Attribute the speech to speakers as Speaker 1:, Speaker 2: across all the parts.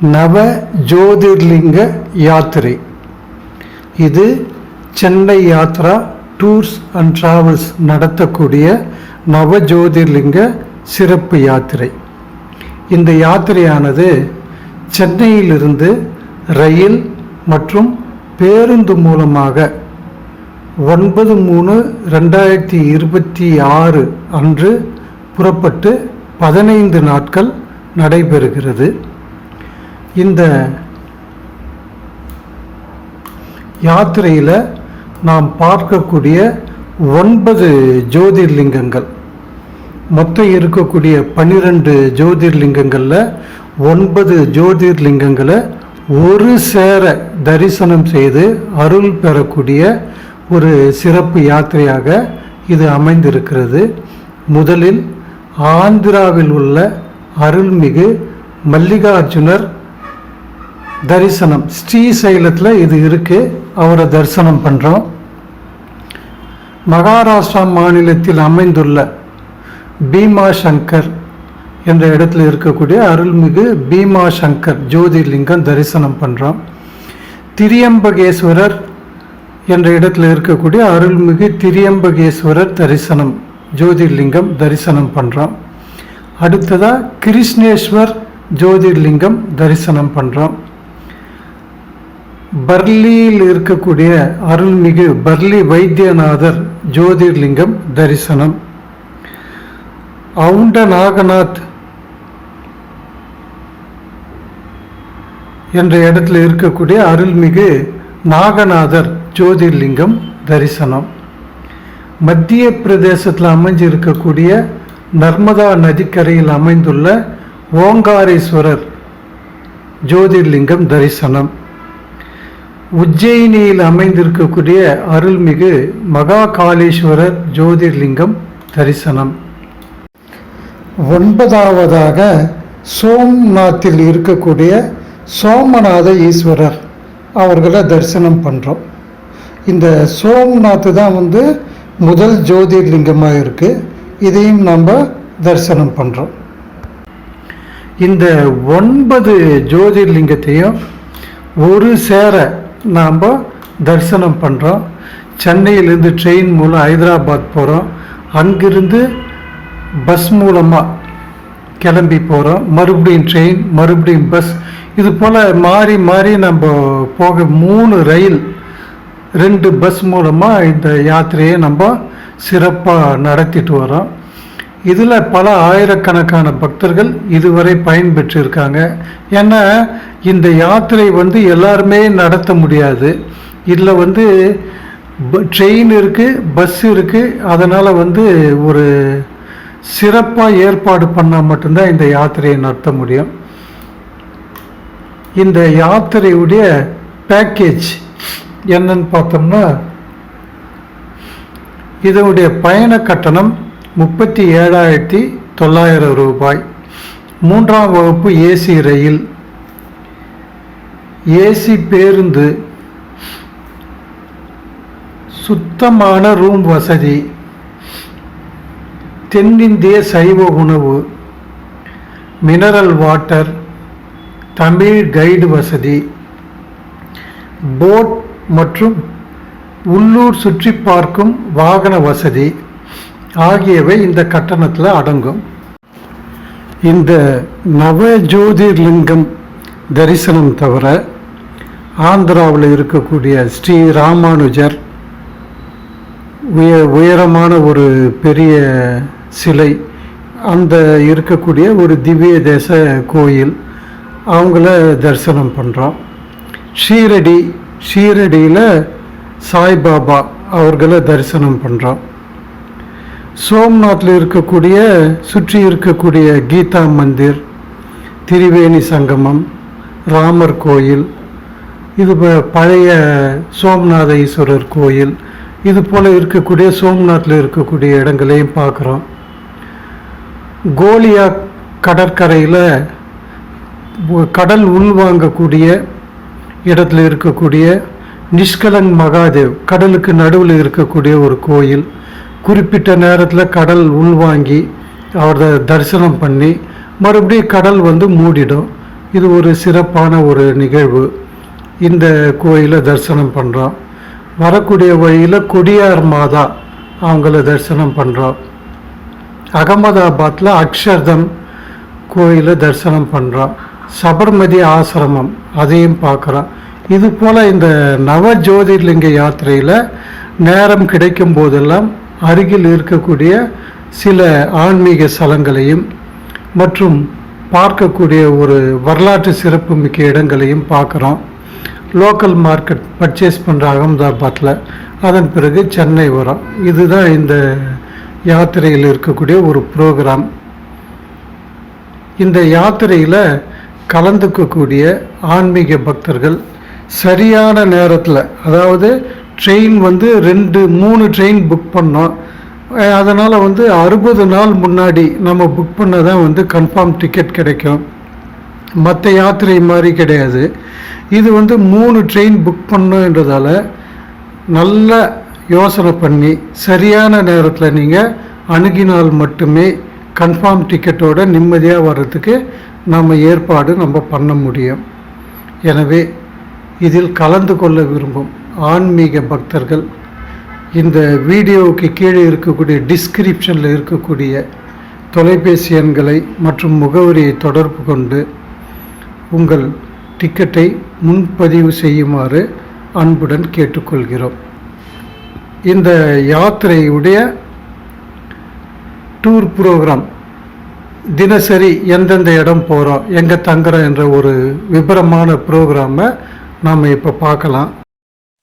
Speaker 1: நவ ஜோதிர்லிங்க யாத்திரை. இது Chennai Yatra tours and travels நடத்தக்கூடிய நவ ஜோதிர்லிங்க சிறப்பு யாத்திரை. இந்த யாத்திரையானது சென்னையிலிருந்து ரயில் மற்றும் பேருந்து மூலமாக ஒன்பது மூணு ரெண்டாயிரத்தி இருபத்தி ஆறு அன்று புறப்பட்டு பதினைந்து நாட்கள் நடைபெறுகிறது. இந்த யாத்திரையில் நாம் பார்க்கக்கூடிய ஒன்பது ஜோதிர்லிங்கங்கள். மொத்தம் இருக்கக்கூடிய பன்னிரெண்டு ஜோதிர்லிங்கங்களில் ஒன்பது ஜோதிர்லிங்கங்களை ஒரு சேர தரிசனம் செய்து அருள் பெறக்கூடிய ஒரு சிறப்பு யாத்திரையாக இது அமைந்திருக்கிறது. முதலில் ஆந்திராவில் உள்ள அருள்மிகு மல்லிகார்ஜுனர் தரிசனம். ஸ்ரீசைலத்தில் இது இருக்குது அவரை தரிசனம் பண்ணுறோம் மகாராஷ்டிரா மாநிலத்தில் அமைந்துள்ள பீமா சங்கர் என்ற இடத்துல இருக்கக்கூடிய அருள்மிகு பீமா சங்கர் ஜோதிர்லிங்கம் தரிசனம் பண்ணுறோம் திரியம்பகேஸ்வரர் என்ற இடத்துல இருக்கக்கூடிய அருள்மிகு திரியம்பகேஸ்வரர் தரிசனம் ஜோதிர்லிங்கம் தரிசனம் பண்ணுறோம் அடுத்ததாக கிருஷ்ணேஸ்வர் ஜோதிர்லிங்கம் தரிசனம் பண்ணுறோம் பர்லியில் இருக்கக்கூடிய அருள்மிகு பர்லி வைத்தியநாதர் ஜோதிர்லிங்கம் தரிசனம். அவுண்ட நாகநாத் என்ற இடத்துல இருக்கக்கூடிய அருள்மிகு நாகநாதர் ஜோதிர்லிங்கம் தரிசனம். மத்திய பிரதேசத்தில் அமைஞ்சு இருக்கக்கூடிய நர்மதா நதிக்கரையில் அமைந்துள்ள ஓங்காரேஸ்வரர் ஜோதிர்லிங்கம் தரிசனம். உஜ்ஜயினியில் அமைந்திருக்கக்கூடிய அருள்மிகு மகா காளீஸ்வரர் ஜோதிர்லிங்கம் தரிசனம். ஒன்பதாவதாக சோம்நாத்தில் இருக்கக்கூடிய சோமநாத ஈஸ்வரர் அவர்களை தரிசனம் பண்ணுறோம் இந்த சோம்நாத் தான் வந்து முதல் ஜோதிர்லிங்கமாக இருக்குது இதையும் நம்ம தரிசனம் பண்ணுறோம் இந்த ஒன்பது ஜோதிர்லிங்கத்தையும் ஒரு சேர நாம் தரிசனம் பண்ணுறோம் சென்னையிலேருந்து ட்ரெயின் மூலம் ஹைதராபாத் போகிறோம் அங்கிருந்து பஸ் மூலமாக கிளம்பி போகிறோம் மறுபடியும் ட்ரெயின் மறுபடியும் பஸ் இது போல் மாறி மாறி நம்ம போக மூணு ரயில் ரெண்டு பஸ் மூலமாக இந்த யாத்திரையை நம்ம சிறப்பாக நடத்திட்டு வரோம். இதில் பல ஆயிரக்கணக்கான பக்தர்கள் இதுவரை பயன்பெற்றிருக்காங்க ஏன்னா இந்த யாத்திரை வந்து எல்லாருமே நடத்த முடியாது. இதில் வந்து ட்ரெயின் இருக்குது பஸ் இருக்குது அதனால் வந்து ஒரு சிறப்பாக ஏற்பாடு பண்ணால் மட்டும்தான் இந்த யாத்திரையை நடத்த முடியும். இந்த யாத்திரையுடைய பேக்கேஜ் என்னன்னு பார்த்தோம்னா இதனுடைய பயண கட்டணம் முப்பத்தி ஏழாயிரத்தி தொள்ளாயிரம் ரூபாய். மூன்றாம் வகுப்பு ஏசி ரயில். ஏசி பேருந்து. சுத்தமான ரூம் வசதி. தென்னிந்திய சைவ உணவு. மினரல் வாட்டர் தமிழ் கைடு வசதி. போட் மற்றும் உள்ளூர் சுற்றி பார்க்கும் வாகன வசதி. ஆகியவை இந்த கட்டணத்தில் அடங்கும். இந்த நவ ஜோதிர்லிங்கம் தரிசனம் தவிர ஆந்திராவில் இருக்கக்கூடிய ஸ்ரீ ராமானுஜர் உய உயரமான ஒரு பெரிய சிலை அந்த இருக்கக்கூடிய ஒரு திவ்ய தேச கோயில் அவங்கள தரிசனம் பண்ணுறோம் ஷீரடி ஷீரடியில் சாய்பாபா அவர்களை தரிசனம் பண்ணுறோம் சோம்நாத்தில் இருக்கக்கூடிய சுற்றி இருக்கக்கூடிய கீதா மந்திர் திரிவேணி சங்கமம் ராமர் கோயில் இது பழைய சோம்நாத ஈஸ்வரர் கோயில் இது போல் இருக்கக்கூடிய சோம்நாத்தில் இருக்கக்கூடிய இடங்களையும் பார்க்குறோம். கோலியா கடற்கரையில் கடல் உள்வாங்கக்கூடிய இடத்துல இருக்கக்கூடிய நிஷ்கலங் மகாதேவ் கடலுக்கு நடுவில் இருக்கக்கூடிய ஒரு கோயில் குறிப்பிட்ட நேரத்தில் கடல் உள்வாங்கி அவரது தரிசனம் பண்ணி மறுபடியும் கடல் வந்து மூடிடும். இது ஒரு சிறப்பான ஒரு நிகழ்வு. இந்த கோயிலை தரிசனம் பண்ணுறோம் வரக்கூடிய வழியில் கொடியார் மாதா அவங்கள தரிசனம் பண்ணுறோம் அகமதாபாத்தில் அக்ஷர்தம் கோயிலை தரிசனம் பண்ணுறோம் சபர்மதி ஆசிரமம் அதையும் பார்க்குறோம். இது போல் இந்த நவ ஜோதிர்லிங்க யாத்திரையில் நேரம் கிடைக்கும் போதெல்லாம் அருகில் இருக்கக்கூடிய சில ஆன்மீக ஸ்தலங்களையும் மற்றும் பார்க்கக்கூடிய ஒரு வரலாற்று சிறப்புமிக்க இடங்களையும் பார்க்குறோம். லோக்கல் மார்க்கெட் பர்ச்சேஸ் பண்ணுற அகமதாபாத்தில் அதன் பிறகு சென்னை வரும். இதுதான் இந்த யாத்திரையில் இருக்கக்கூடிய ஒரு ப்ரோக்ராம். இந்த யாத்திரையில் கலந்துக்கக்கூடிய ஆன்மீக பக்தர்கள் சரியான நேரத்தில் அதாவது ட்ரெயின் வந்து ரெண்டு மூணு ட்ரெயின் புக் பண்ணோம். அதனால் வந்து அறுபது நாள் முன்னாடி நம்ம புக் பண்ண தான் வந்து கன்ஃபார்ம் டிக்கெட் கிடைக்கும். மற்ற யாத்திரை மாதிரி கிடையாது. இது வந்து மூணு ட்ரெயின் புக் பண்ணோன்றதால நல்ல யோசனை பண்ணி சரியான நேரத்தில் நீங்கள் அணுகினால் மட்டுமே கன்ஃபார்ம் டிக்கெட்டோட நிம்மதியாக வர்றதுக்கு நம்ம ஏற்பாடு நம்ம பண்ண முடியும். எனவே இதில் கலந்து கொள்ள விரும்பும். ஆன்மீக பக்தர்கள் இந்த வீடியோவுக்கு கீழே இருக்கக்கூடிய டிஸ்கிரிப்ஷனில் இருக்கக்கூடிய தொலைபேசி எண்களை மற்றும் முகவரியை தொடர்பு கொண்டு உங்கள் டிக்கெட்டை முன்பதிவு செய்யுமாறு அன்புடன் கேட்டுக்கொள்கிறோம். இந்த யாத்திரையுடைய டூர் ப்ரோக்ராம் தினசரி எந்தெந்த இடம் போகிறோம் எங்கே தங்குறோம் என்ற ஒரு விபரமான ப்ரோக்ராமை நாம் இப்போ பார்க்கலாம்.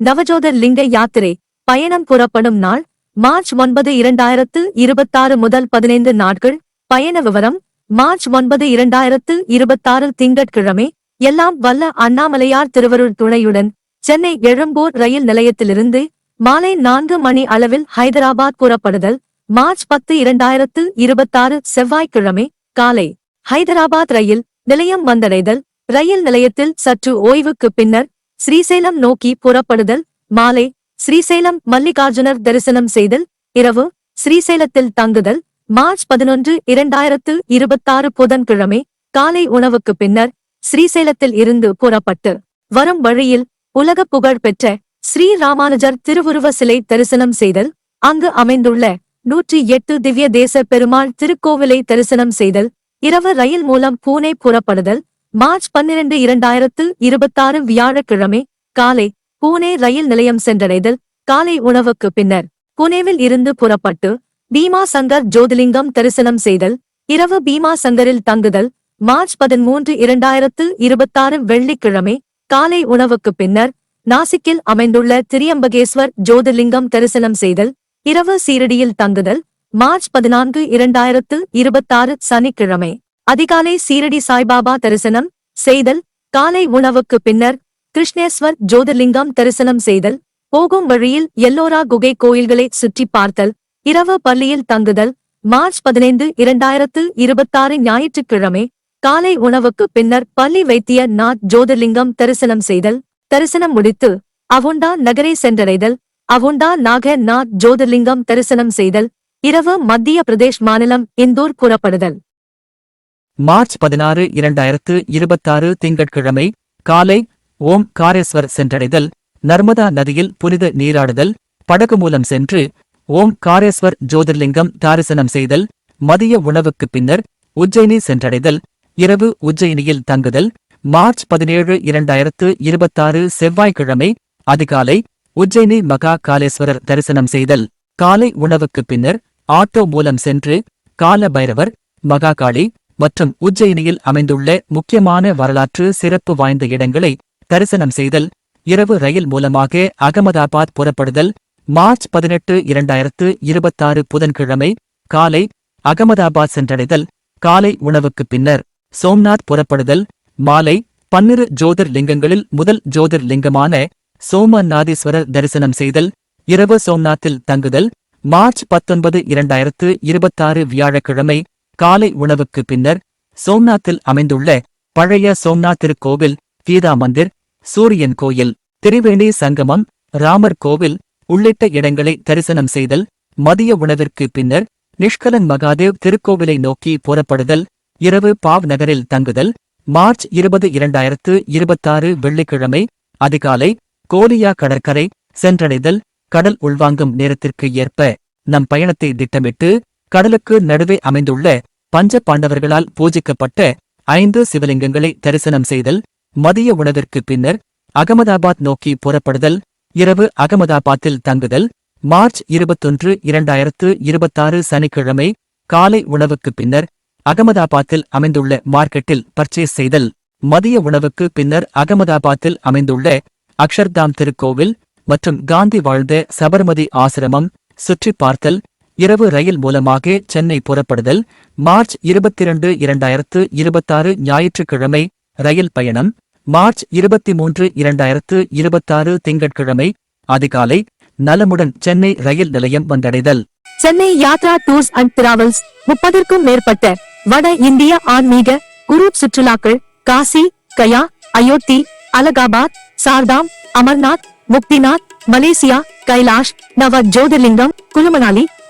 Speaker 2: நவஜோதர் லிங்க யாத்திரை பயணம் புறப்படும் நாள் மார்ச் ஒன்பது இரண்டாயிரத்து இருபத்தாறு முதல் பதினைந்து நாட்கள். பயண விவரம் மார்ச் ஒன்பது இரண்டாயிரத்து இருபத்தாறு திங்கட்கிழமை எல்லாம் வல்ல அண்ணாமலையார் திருவருள் துணையுடன் சென்னை எழும்பூர் ரயில் நிலையத்திலிருந்து மாலை நான்கு மணி அளவில் ஹைதராபாத் புறப்படுதல் மார்ச் பத்து இரண்டாயிரத்து இருபத்தாறு செவ்வாய்க்கிழமை காலை. ஹைதராபாத் ரயில் நிலையம் வந்தடைதல் ரயில் நிலையத்தில் சற்று ஓய்வுக்கு பின்னர் ஸ்ரீசைலம் நோக்கி புறப்படுதல் மாலை ஸ்ரீசைலம் மல்லிகார்ஜுனர் தரிசனம் செய்தல் இரவு ஸ்ரீசைலத்தில் தங்குதல் மார்ச் பதினொன்று இரண்டாயிரத்து இருபத்தாறு புதன்கிழமை காலை உணவுக்கு பின்னர் ஸ்ரீசைலத்தில் இருந்து புறப்பட்டு வரும் வழியில் உலக புகழ் பெற்ற ஸ்ரீ ராமானுஜர் திருவுருவ சிலை தரிசனம் செய்தல் அங்கு அமைந்துள்ள நூற்றி எட்டு திவ்ய தேச பெருமாள் திருக்கோவிலை தரிசனம் செய்தல் இரவு ரயில் மூலம் பூனே புறப்படுதல் மார்ச் பன்னிரண்டு இரண்டாயிரத்து இருபத்தாறு வியாழக்கிழமை காலை பூனே ரயில் நிலையம் சென்றடைதல் காலை உணவுக்கு பின்னர் புனேவில் இருந்து புறப்பட்டு பீமா சங்கர் ஜோதிலிங்கம் தரிசனம் செய்தல் இரவு பீமா சங்கரில் தங்குதல் மார்ச் பதிமூன்று இரண்டாயிரத்து இருபத்தாறு வெள்ளிக்கிழமை காலை உணவுக்கு பின்னர் நாசிக்கில் அமைந்துள்ள திரியம்பகேஸ்வர் ஜோதிர்லிங்கம் தரிசனம் செய்தல் இரவு சீரடியில் தங்குதல் மார்ச் பதினான்கு இரண்டாயிரத்து இருபத்தாறு சனிக்கிழமை. அதிகாலை சீரடி சாய்பாபா தரிசனம் செய்தல் காலை உணவுக்கு பின்னர் கிருஷ்ணேஸ்வர் ஜோதிர்லிங்கம் தரிசனம் செய்தல் போகும் வழியில் எல்லோரா குகை கோயில்களை சுற்றி பார்த்தல் இரவு பள்ளியில் தங்குதல் மார்ச் பதினைந்து இரண்டாயிரத்து இருபத்தாறு ஞாயிற்றுக்கிழமை காலை உணவுக்கு பின்னர் பள்ளி வைத்திய நாத் ஜோதிர்லிங்கம் தரிசனம் செய்தல் தரிசனம் முடித்து அவுண்டா நகரை சென்றடைதல் அவுண்டா நாக நாத் ஜோதிர்லிங்கம் தரிசனம் செய்தல் இரவு மத்திய பிரதேஷ் மாநிலம் இந்தூர் புறப்படுதல்.
Speaker 3: மார்ச் பதினாறு இரண்டாயிரத்து இருபத்தாறு திங்கட்கிழமை காலை ஓம் காரேஸ்வர் சென்றடைதல் நர்மதா நதியில் புனித நீராடுதல் படகு மூலம் சென்று ஓம் காரேஸ்வர் ஜோதிர்லிங்கம் தாரிசனம் செய்தல் மதிய உணவுக்கு பின்னர் உஜ்ஜயினி சென்றடைதல் இரவு உஜ்ஜயினியில் தங்குதல் மார்ச் பதினேழு இரண்டாயிரத்து இருபத்தாறு செவ்வாய்க்கிழமை அதிகாலை உஜ்ஜயினி மகா காலேஸ்வரர் தரிசனம் செய்தல் காலை உணவுக்கு பின்னர் ஆட்டோ மூலம் சென்று கால பைரவர் மகாகாளி மற்றும் உஜ்ஜயினியில் அமைந்துள்ள முக்கியமான வரலாற்று சிறப்பு வாய்ந்த இடங்களை தரிசனம் செய்தல் இரவு ரயில் மூலமாக அகமதாபாத் புறப்படுதல் மார்ச் பதினெட்டு இரண்டாயிரத்து இருபத்தாறு புதன்கிழமை காலை அகமதாபாத் சென்றடைதல் காலை உணவுக்குப் பின்னர் சோம்நாத் புறப்படுதல் மாலை பன்னிரு ஜோதிர் லிங்கங்களில் முதல் ஜோதிர் லிங்கமான சோமநாதீஸ்வரர் தரிசனம் செய்தல் இரவு சோம்நாத்தில் தங்குதல் மார்ச் பத்தொன்பது இரண்டாயிரத்து இருபத்தாறு வியாழக்கிழமை காலை உணவுக்கு பின்னர் சோம்நாத்தில் அமைந்துள்ள பழைய சோம்நாத் திருக்கோவில் கீதா மந்திர் சூரியன் கோயில் திரிவேணி சங்கமம் ராமர் கோவில் உள்ளிட்ட இடங்களை தரிசனம் செய்தல் மதிய உணவிற்கு பின்னர் நிஷ்கலன் மகாதேவ் திருக்கோவிலை நோக்கி புறப்படுதல் இரவு பாவ் நகரில் தங்குதல் மார்ச் இருபது இரண்டாயிரத்து இருபத்தாறு வெள்ளிக்கிழமை அதிகாலை கோலியா கடற்கரை சென்றடைதல் கடல் உள்வாங்கும் நேரத்திற்கு ஏற்ப நம் பயணத்தை திட்டமிட்டு கடலுக்கு நடுவே அமைந்துள்ள பஞ்ச பாண்டவர்களால் பூஜிக்கப்பட்ட ஐந்து சிவலிங்கங்களை தரிசனம் செய்தல் மதிய உணவிற்கு பின்னர் அகமதாபாத் நோக்கி புறப்படுதல் இரவு அகமதாபாத்தில் தங்குதல் மார்ச் இருபத்தொன்று இரண்டாயிரத்து இருபத்தாறு சனிக்கிழமை காலை உணவுக்கு பின்னர் அகமதாபாத்தில் அமைந்துள்ள மார்க்கெட்டில் பர்ச்சேஸ் செய்தல் மதிய உணவுக்கு பின்னர் அகமதாபாத்தில் அமைந்துள்ள அக்ஷர்தாம் திருக்கோவில் மற்றும் காந்தி வாழ்ந்த சபர்மதி ஆசிரமம் சுற்றி பார்த்தல் இரவு ரயில் மூலமாக சென்னை புறப்படுதல் மார்ச் இருபத்திரண்டு இரண்டாயிரத்து இருபத்தாறு ஞாயிற்றுக்கிழமை ரயில் பயணம் மார்ச் இருபத்தி மூன்று இரண்டாயிரத்து இருபத்தாறு திங்கட்கிழமை அதிகாலை நலமுடன் சென்னை ரயில் நிலையம் வந்தடைதல்.
Speaker 2: Chennai Yatra tours and travels முப்பதற்கும் மேற்பட்ட வட இந்திய ஆன்மீக குரூப் சுற்றுலாக்கள் காசி கயா அயோத்தி அலகாபாத் சார்தாம் அமர்நாத் முக்திநாத் மலேசியா கைலாஷ் நவ ஜோதிர்லிங்கம் குலுமனாலி